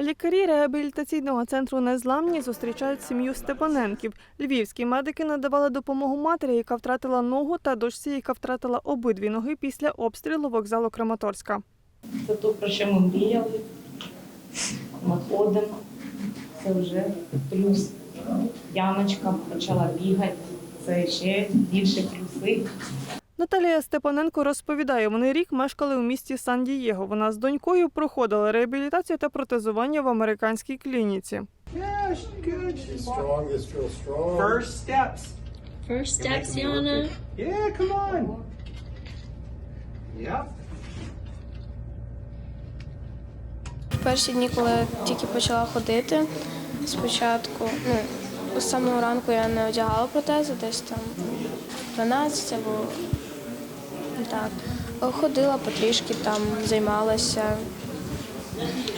Лікарі реабілітаційного центру Незламні зустрічають сім'ю Степаненків. Львівські медики надавали допомогу матері, яка втратила ногу, та дочці, яка втратила обидві ноги після обстрілу вокзалу Краматорська. Це то, про що ми мріяли. Ми ходимо. Це вже плюс. Яночка почала бігати. Це ще більше плюси. Наталія Степаненко розповідає, вони рік мешкали у місті Сан-Дієго. Вона з донькою проходила реабілітацію та протезування в американській клініці. First steps. Yana. Yeah, come on. Yep. Перші дні, коли я тільки почала ходити, спочатку, ну, з самого ранку я не одягала протези, десь там 12 або так. Ходила потрішки, там займалася.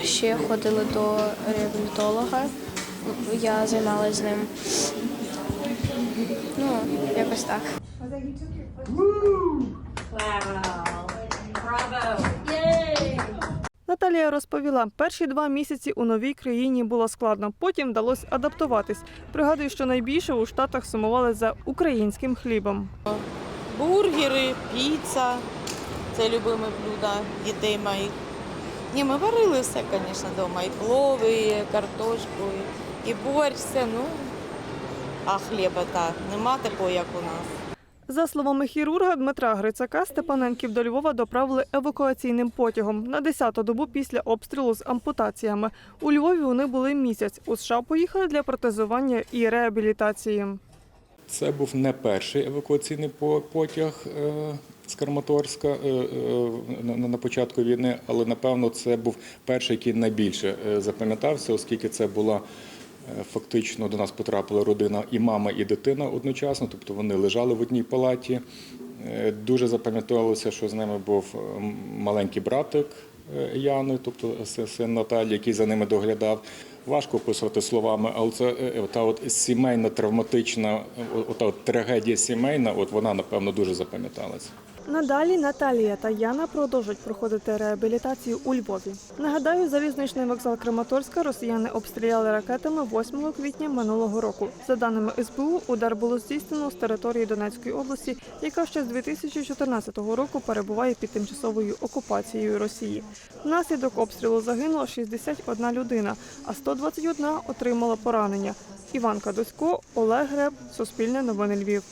Ще ходили до реабілітолога. Я займалася з ним. Ну, якось так. Наталія розповіла, перші два місяці у новій країні було складно, потім вдалося адаптуватись. Пригадую, що найбільше у Штатах сумували за українським хлібом. Бургери, піца. Це любиме блюдо дітей моїх. Ні, ми варили все, звісно, вдома. І плови, і картошку, і борщ, все, ну. А хліба так, нема такого, як у нас. За словами хірурга Дмитра Грицака, Степаненків до Львова доправили евакуаційним потягом на 10-ту добу після обстрілу з ампутаціями. У Львові вони були місяць. У США поїхали для протезування і реабілітації. Це був не перший евакуаційний потяг е, з Краматорська е, е, на- початку війни, але напевно це був перший, який найбільше запам'ятався, оскільки це була фактично до нас потрапила родина і мама, і дитина одночасно, тобто вони лежали в одній палаті. Е, Дуже запам'яталося, що з ними був е, маленький братик е, Яни, тобто син Наталі, який за ними доглядав. Важко описувати словами, але це та от сімейна травматична, от, от трагедія сімейна, от вона напевно дуже запам'яталася. Надалі Наталія та Яна продовжують проходити реабілітацію у Львові. Нагадаю, залізничний вокзал Краматорська росіяни обстріляли ракетами 8 квітня минулого року. За даними СБУ, удар було здійснено з території Донецької області, яка ще з 2014 року перебуває під тимчасовою окупацією Росії. Внаслідок обстрілу загинула 61 людина, а 121 отримала поранення. Іван Кадусько, Олег Греб, Суспільне новини Львів.